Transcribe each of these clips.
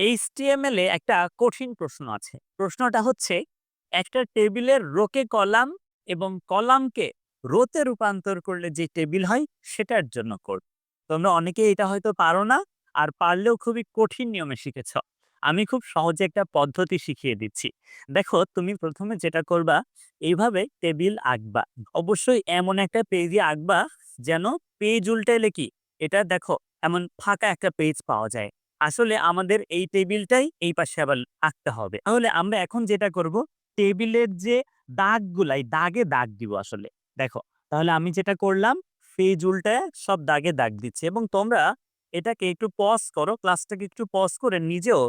HTML এ একটা কঠিন প্রশ্ন আছে। প্রশ্নটা হচ্ছে, একটা টেবিলের রোকে কলাম এবং কলামকে রোতে রূপান্তর করলে যে টেবিল হয়, সেটার জন্য কোড। তোমরা অনেকেই এটা হয়তো পারো না, আর পারলেও খুবই কঠিন নিয়মে শিখেছ। আমি খুব সহজে একটা পদ্ধতি শিখিয়ে দিচ্ছি। দেখো, তুমি প্রথমে যেটা করবা, এইভাবে টেবিল আঁকবা। অবশ্যই এমন একটা পেজে আঁকবা, যেন পেজ উল্টাইলে কি, এটা দেখো, এমন ফাঁকা একটা পেজ পাওয়া যায়। আসলে আমাদের এই টেবিলটাই এই পাশে আবার আঁকতে হবে। তাহলে আমরা এখন যেটা করব টেবিলের যে দাগগুলা এই দাগে দাগ দিব আসলে। দেখো তাহলে আমি যেটা করলাম পেজ উল্টায় সব দাগে দাগ দিচ্ছি এবং তোমরা এটাকে একটু পজ করো ক্লাসটাকে একটু পজ করে নিজেও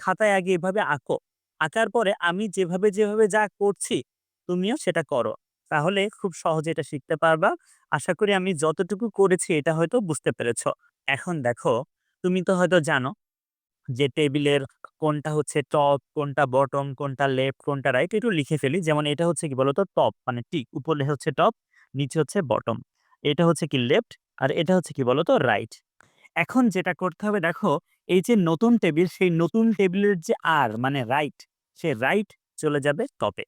খাতায় আগে এভাবে আঁকো। আঁকার পরে আমি যেভাবে, যেভাবে যা করছি তুমিও সেটা করো। তাহলে খুব সহজে এটা শিখতে পারবা। আশা করি আমি যতটুকু করেছি এটা হয়তো বুঝতে পেরেছ। এখন দেখো তুমি তো হয়তো জানো যে টেবিলের কোনটা হচ্ছে টপ, কোনটা বটম, কোনটা লেফট, কোনটা রাইট একটু লিখে ফেলি। যেমন এটা হচ্ছে কি বলতো টপ মানে টিক উপরে হচ্ছে টপ, নিচে হচ্ছে বটম। এটা হচ্ছে কি লেফট আর এটা হচ্ছে কি বলতো রাইট। এখন যেটা করতে হবে দেখো এই যে নতুন টেবিল সেই নতুন টেবিলের যে আর মানে রাইট সে রাইট চলে যাবে টপে।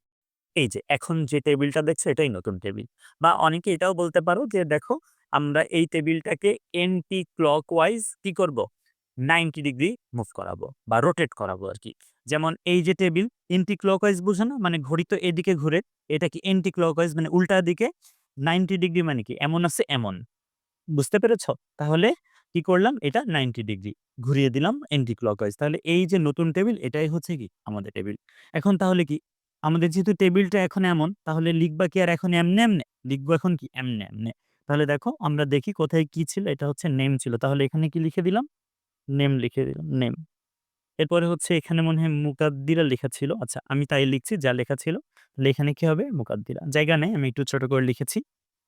এই যে এখন যে টেবিলটা দেখছ এটাই নতুন টেবিল। বা অনেকে এটাও বলতে পারো যে দেখো আমরা এই টেবিলটাকে এন্টি ক্লকওয়াইজ কি করব? 90 ডিগ্রি মুভ করাবো বা রোটেট করাবো আর কি যেমন এই যে টেবিল এন্টি ক্লকওয়াইজ বুঝো না? মানে ঘড়ি তো এদিকে ঘুরে। এটা কি এন্টি ক্লকওয়াইজ মানে উল্টা দিকে 90 ডিগ্রি মানে কি? এমন আছে এমন। বুঝতে পেরেছ? তাহলে কি করলাম? এটা 90 ডিগ্রি ঘুরিয়ে দিলাম এন্টি ক্লকওয়াইজ। তাহলে এই যে নতুন টেবিল এটাই হচ্ছে কি? আমাদের টেবিল। এখন তাহলে কি? আমাদের যেহেতু টেবিলটা এখন এমন তাহলে লিখবা কি আর এখন এমনে, এমনে? লিখব এখন কি? এমনে, এমনে। তাহলে দেখো আমরা দেখি কোথায় কি ছিল? এটা হচ্ছে নেম ছিল। তাহলে এখানে কি লিখে দিলাম? নেম লিখে দিলাম, নেম। এরপরে হচ্ছে এখানে মনে হয় মুকাদ্দিরা লেখা ছিল। আচ্ছা আমি তাই লিখছি যা লেখা ছিল। তাহলে এখানে কি হবে? মুকাদ্দিরা। জায়গা নেই আমি একটু ছোট করে লিখেছি।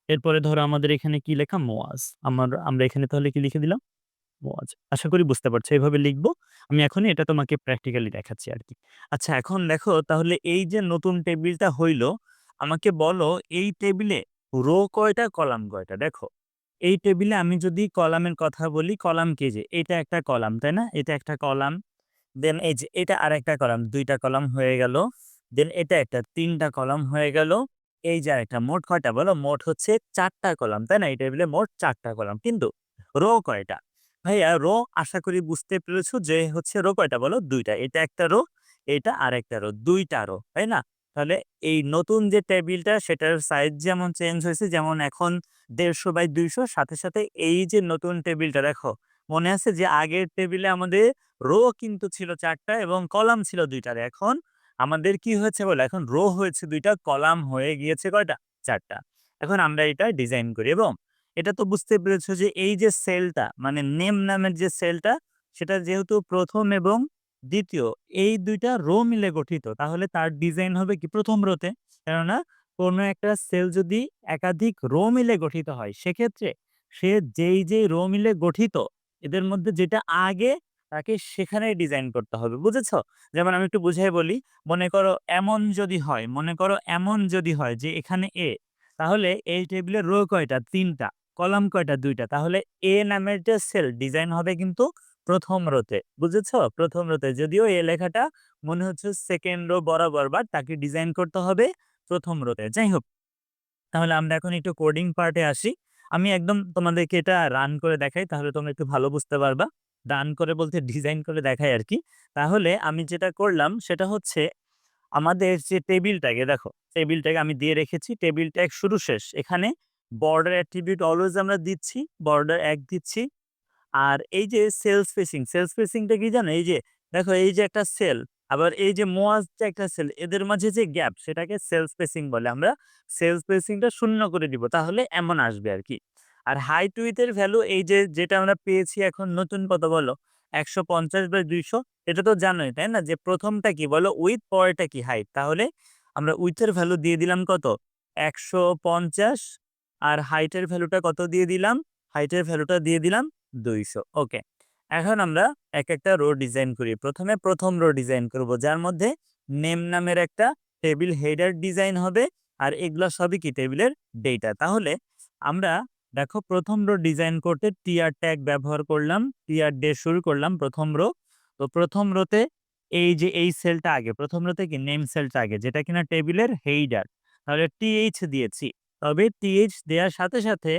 এরপরে ধরো আমাদের এখানে কি লেখা? মোয়াজ। আমার আমরা এখানে তাহলে কি লিখে দিলাম? মোয়াজ। আশা করি বুঝতে পারছ। এইভাবে লিখব। আমি এখনই এটা তোমাকে প্র্যাকটিক্যালি দেখাচ্ছি আর কি আচ্ছা এখন দেখো তাহলে এই যে নতুন টেবিলটা হইল, আমাকে বলো এই টেবিলে রো কয়টা কলাম কয়টা? দেখো এই টেবিলে আমি যদি কলামের কথা বলি কলাম কি যে এটা একটা কলাম, তাই না? এটা একটা কলাম। দেন এই যে এটা আর একটা কলাম, ২ টা কলাম হয়ে গেল। দেন এটা একটা ৩ টা কলাম হয়ে গেল। এই যে একটা মোট কয়টা বলো? মোট হচ্ছে ৪ টা কলাম, তাই না? এই টেবিলে মোট ৪ টা কলাম। কিন্তু রো কয়টা? ভাইয়া রো আশা করি বুঝতে পেরেছ যে হচ্ছে রো কয়টা বলো? ২ টা। এটা একটা রো, এটা আর একটা রো। দুইটা রো, তাই না? তাহলে এই নতুন যে টেবিলটা সেটার সাইজ যেমন চেঞ্জ হয়েছে যেমন এখন ১৫০ বাই ২০০ সাথে, সাথে এই যে নতুন টেবিলটা দেখো মনে আছে যে আগের টেবিলে আমাদের রো কিন্তু ছিল চারটা এবং কলাম ছিল ২ টার। এখন আমাদের কি হয়েছে বলো? এখন রো হয়েছে দুইটা কলাম হয়ে গিয়েছে কয়টা? চারটা এখন আমরা এটা ডিজাইন করি এবং এটা তো বুঝতে পেরেছ যে এই যে সেলটা মানে নেম নামের যে সেলটা সেটা যেহেতু প্রথম এবং ২য় এই দুইটা রো মিলে গঠিত তাহলে তার ডিজাইন হবে কি প্রথম রোতে। কেননা কোনো একটা সেল যদি একাধিক রো মিলে গঠিত হয় সেক্ষেত্রে সে যেই, যেই রো মিলে গঠিত এদের মধ্যে যেটা আগে তাকে সেখানেই ডিজাইন করতে হবে। বুঝেছ যেমন আমি একটু বুঝাই বলি। মনে করো এমন যদি হয়, মনে করো এমন যদি হয় যে এখানে এ তাহলে এই টেবিলের রো কয়টা? ৩ টা। কলাম কয়টা? দুইটা তাহলে এ নামের যে সেল ডিজাইন হবে কিন্তু ১ম রোতে। বুঝেছ? প্রথম রোতে। যদিও এ লেখাটা মনে হচ্ছে সেকেন্ড রো বরাবর বাট তাকে ডিজাইন করতে হবে প্রথম রোতে। যাই হোক। তাহলে আমরা এখন একটু কোডিং পার্টে আসি। আমি একদম তোমাদেরকে এটা রান করে দেখাই তাহলে তোমরা একটু ভালো বুঝতে পারবা। রান করে বলতে ডিজাইন করে দেখাই আর কি তাহলে আমি যেটা করলাম সেটা হচ্ছে আমাদের যে টেবিলটাকে দেখো, টেবিলটাকে আমি দিয়ে রেখেছি। টেবিল ট্যাগ শুরু শেষ। এখানে বর্ডার অ্যাট্রিবিউট অলওয়েজ আমরা দিচ্ছি। বর্ডার এক দিচ্ছি। আর এই যে সেলস স্পেসিং, সেলস স্পেসিংটা কি জানো? এই যে দেখো এই যে একটা সেল আবার এই যে মোয়াজ একটা সেল এদের মাঝে যে গ্যাপ সেটাকে সেলস স্পেসিং বলে। আমরা সেলস স্পেসিংটা শূন্য করে দিব। তাহলে এমন আসবে আর কি আর হাই টুইথের ভ্যালু এই যে যেটা আমরা পেয়েছি এখন নতুন কত বলো? ১৫০ বাই ২০০ এটা তো জানোই, তাই না? যে ১ম টা কি বলো? উইথ পরেরটা কি হাইট। তাহলে আমরা উইথের ভ্যালু দিয়ে দিলাম কত? ১৫০ আর হাইটের ভ্যালুটা কত দিয়ে দিলাম? হাইটের ভ্যালুটা দিয়ে দিলাম ২০০ ওকে। এখন আমরা এক একটা রো ডিজাইন করি। প্রথমে প্রথম রো ডিজাইন করব, যার মধ্যে নেম নামের একটা টেবিল হেডার ডিজাইন হবে, আর এগুলো সবই কি টেবিলের ডেটা। তাহলে আমরা, দেখো প্রথম রো ডিজাইন করতে টিআর ট্যাগ ব্যবহার করলাম। টিআর ডে শুরু করলাম প্রথম রো। তো প্রথম রোতে এই যে এই সেলটা আগে, প্রথম রোতে কি নেম সেলটা আগে, যেটা কিনা টেবিলের হেইডার তাহলে টিএইচ দিয়েছি তবে টিএইচ দেওয়ার সাথে সাথে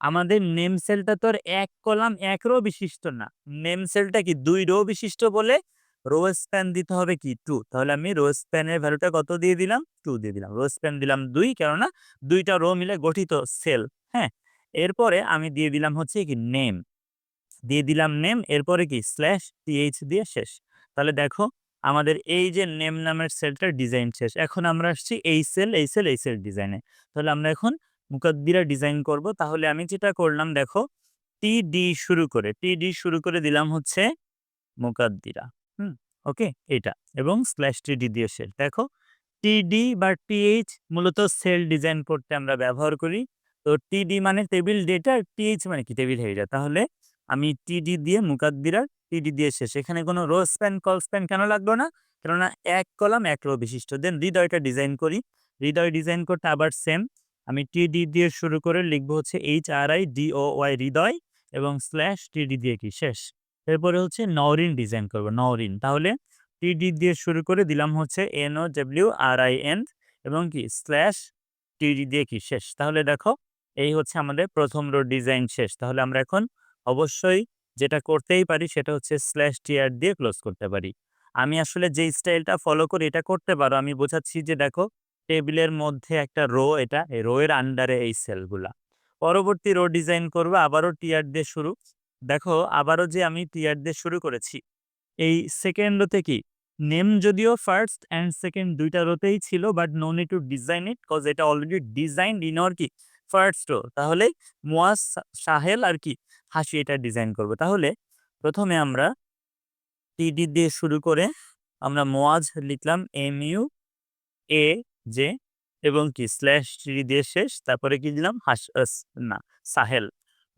আমাদের নেম সেলটা তো আর এক কলাম এক রো বিশিষ্ট না। নেম সেলটা কি দুই রো বিশিষ্ট বলে? রো স্প্যান দিতে হবে কি টু? তাহলে আমি রো স্প্যানের ভ্যালুটা কত দিয়ে দিলাম? টু দিয়ে দিলাম। রো স্প্যান দিলাম দুই, কেননা দুইটা রো মিলে গঠিত সেল হ্যাঁ? এরপরে আমি দিয়ে দিলাম হচ্ছে কি নেম। দিয়ে দিলাম নেম, এরপরে কি স্ল্যাশ টিএইচ দিয়ে শেষ। তাহলে দেখো, আমাদের এই যে নেম নামের সেলটার ডিজাইন শেষ। এখন আমরা আসছি এই সেল এই সেল এই সেল ডিজাইনে। তাহলে আমরা এখন মুকাদ্দিরা ডিজাইন করব। তাহলে আমি যেটা করলাম, দেখো টি ডি শুরু করে টি ডি শুরু করে দিলাম হচ্ছে মুকাদ্দিরা হুম, ওকে, এটা এবং স্ল্যাশ টি ডি দিয়ে শেষ দেখো টিডি বা টিএইচ মূলত সেল ডিজাইন করতে আমরা ব্যবহার করি। তো টিডি মানে টেবিল ডেটা টিএইচ মানে কি? টেবিল হেডার তাহলে আমি টিডি দিয়ে মুকাদ্দিরার টিডি দিয়ে শেষ এখানে কোনো রো স্প্যান কল স্প্যান কেন লাগল না? কেননা এক কলাম এক রো বিশিষ্ট। দেন হৃদয়টা ডিজাইন করি। হৃদয় ডিজাইন করতে আবার সেম আমি টিডি দিয়ে শুরু করে লিখব হচ্ছে H R I D O Y Hridoy এবং স্ল্যাশ টিডি দিয়ে কি? শেষ। এরপরে হচ্ছে নওরিন ডিজাইন করব, নওরিন। তাহলে টিডি দিয়ে শুরু করে দিলাম হচ্ছে N O W R I N এবং কি? স্ল্যাশ টিডি দিয়ে কি? শেষ। তাহলে দেখো এই হচ্ছে আমাদের প্রথম রো ডিজাইন শেষ। তাহলে আমরা এখন অবশ্যই যেটা করতেই পারি সেটা হচ্ছে স্ল্যাশ টিআর দিয়ে ক্লোজ করতে পারি। আমি আসলে যে স্টাইলটা ফলো করি এটা করতে পারো। আমি বোঝাচ্ছি যে দেখো টেবিলের মধ্যে একটা রো এটা, এই রো এর আন্ডারে এই সেলগুলা। পরবর্তী রো ডিজাইন করব, আবারও টিআর দিয়ে শুরু। দেখো, আবারও যে আমি টিআর দিয়ে শুরু করেছি, এই সেকেন্ড রোতে কি? নেম যদিও ফার্স্ট অ্যান্ড সেকেন্ড দুইটা রোতেই ছিল, but no need to design it cause এটা অলরেডি ডিজাইন ইন ওর কি? First row. তাহলে মোয়াজ সাহেল আর কি হাসি এটা ডিজাইন করব। তাহলে প্রথমে আমরা টিডি দিয়ে শুরু করে আমরা মোয়াজ লিখলাম এম ইউ এ জে এবং কি স্ল্যাশ টিডি দিয়ে শেষ, তারপরে কি দিলাম? হাস না সাহেল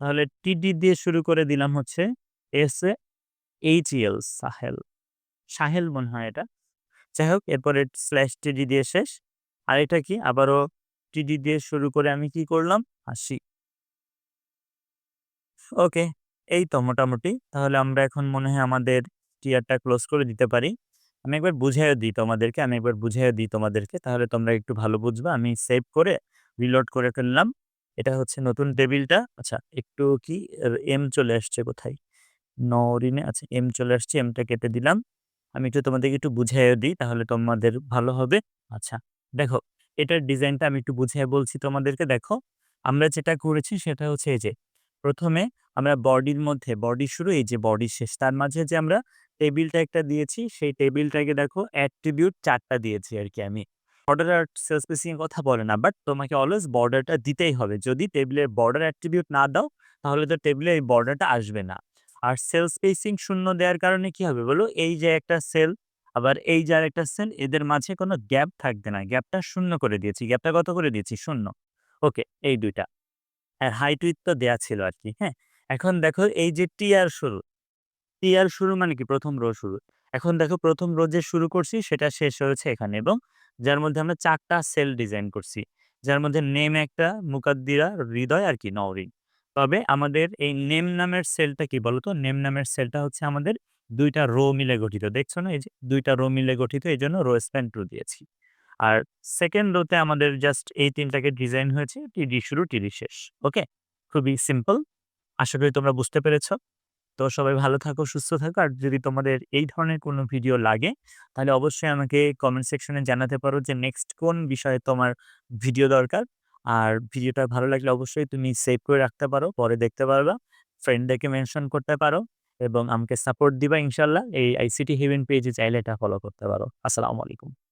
তাহলে টিডি দিয়ে শুরু করে দিলাম হচ্ছে এস এইচ এল সাহেল সাহেল মনে হয় এটা। যাই হোক, এরপরে স্ল্যাশ টিডি দিয়ে শেষ। আর এটা কি? আবারও টিডি দিয়ে শুরু করে আমি কি করলাম? হাসি ওকে এই তো মোটামুটি। তাহলে আমরা এখন মনে হয় আমাদের টিয়ারটা ক্লোজ করে দিতে পারি। আমি একবার বুঝাইও দিই তোমাদেরকে, আমি একবার বুঝাইও দিই তোমাদেরকে, তাহলে তোমরা একটু ভালো বুঝবা। আমি সেভ করে রিলোড করে ফেললাম। এটা হচ্ছে নতুন টেবিলটা। আচ্ছা একটু কি? এম চলে আসছে কোথায়? নরিনে আচ্ছা এম চলে আসছে এমটা কেটে দিলাম। আমি একটু তোমাদেরকে একটু বুঝাইও দিই, তাহলে তোমাদের ভালো হবে। আচ্ছা দেখো, এটার ডিজাইনটা আমি একটু বুঝিয়ে বলছি তোমাদেরকে। দেখো, আমরা যেটা করেছি সেটা হচ্ছে এই যে, প্রথমে আমরা বডির মধ্যে বডি শুরু, এই যে বডি শেষ, তার মাঝে যে আমরা টেবিলটা একটা দিয়েছি, সেই টেবিলটাকে দেখো অ্যাট্রিবিউট চারটা দিয়েছি আর কি আমি। বর্ডার আর সেল স্পেসিং এর কথা বলে না বাট তোমাকে অলওয়েজ বর্ডারটা দিতেই হবে। যদি টেবিলের বর্ডার অ্যাট্রিবিউট না দাও, তাহলে তো টেবিলে এই বর্ডারটা আসবে না। আর সেল স্পেসিং শূন্য দেওয়ার কারণে কি হবে বলো? এই যে একটা সেল আবার এই যে আরেকটা সেল এদের মাঝে কোনো গ্যাপ থাকবে না। গ্যাপটা শূন্য করে দিয়েছি। গ্যাপটা কত করে দিয়েছি? শূন্য। ওকে এই দুইটা। আর হাইট উইথ তো দেয়া ছিল আর কি হ্যাঁ? এখন দেখো এই যে টিআর শুরু। টিআর শুরু মানে কি? প্রথম রো শুরু। এখন দেখো প্রথম রো যে শুরু করছি সেটা শেষ হয়েছে এখানে এবং যার মধ্যে আমরা চারটা সেল ডিজাইন করছি। যার মধ্যে নেম একটা, মুকাদ্দিরা, হৃদয় আর কি, নওরিন। তবে আমাদের এই নেম নামের সেলটা কি বলতো? নেম নামের সেলটা হচ্ছে আমাদের দুইটা রো মিলে গঠিত। দেখছ না? এই যে দুইটা রো মিলে গঠিত, এই জন্য রো স্প্যান টু দিয়েছি। আর সেকেন্ড রোতে আমাদের জাস্ট এই তিনটাকে ডিজাইন হয়েছে টিডি শুরু টিডি শেষ। ওকে? খুবই সিম্পল। আশা করি তোমরা বুঝতে পেরেছ। তো সবাই ভালো থাকো, সুস্থ থাকো। আর যদি তোমাদের এই ধরনের কোনো ভিডিও লাগে, তাহলে অবশ্যই আমাকে কমেন্ট সেকশনে জানাতে পারো যে নেক্সট কোন বিষয়ে তোমার ভিডিও দরকার। আর ভিডিওটা ভালো লাগলে অবশ্যই তুমি সেভ করে রাখতে পারো, পরে দেখতে পারবা। ফ্রেন্ডদেরকে মেনশন করতে পারো এবং আমাকে সাপোর্ট দিবা ইনশাল্লাহ। এই আইসিটি হেভেন পেজে চাইলে এটা ফলো করতে পারো। আসসালামু আলাইকুম।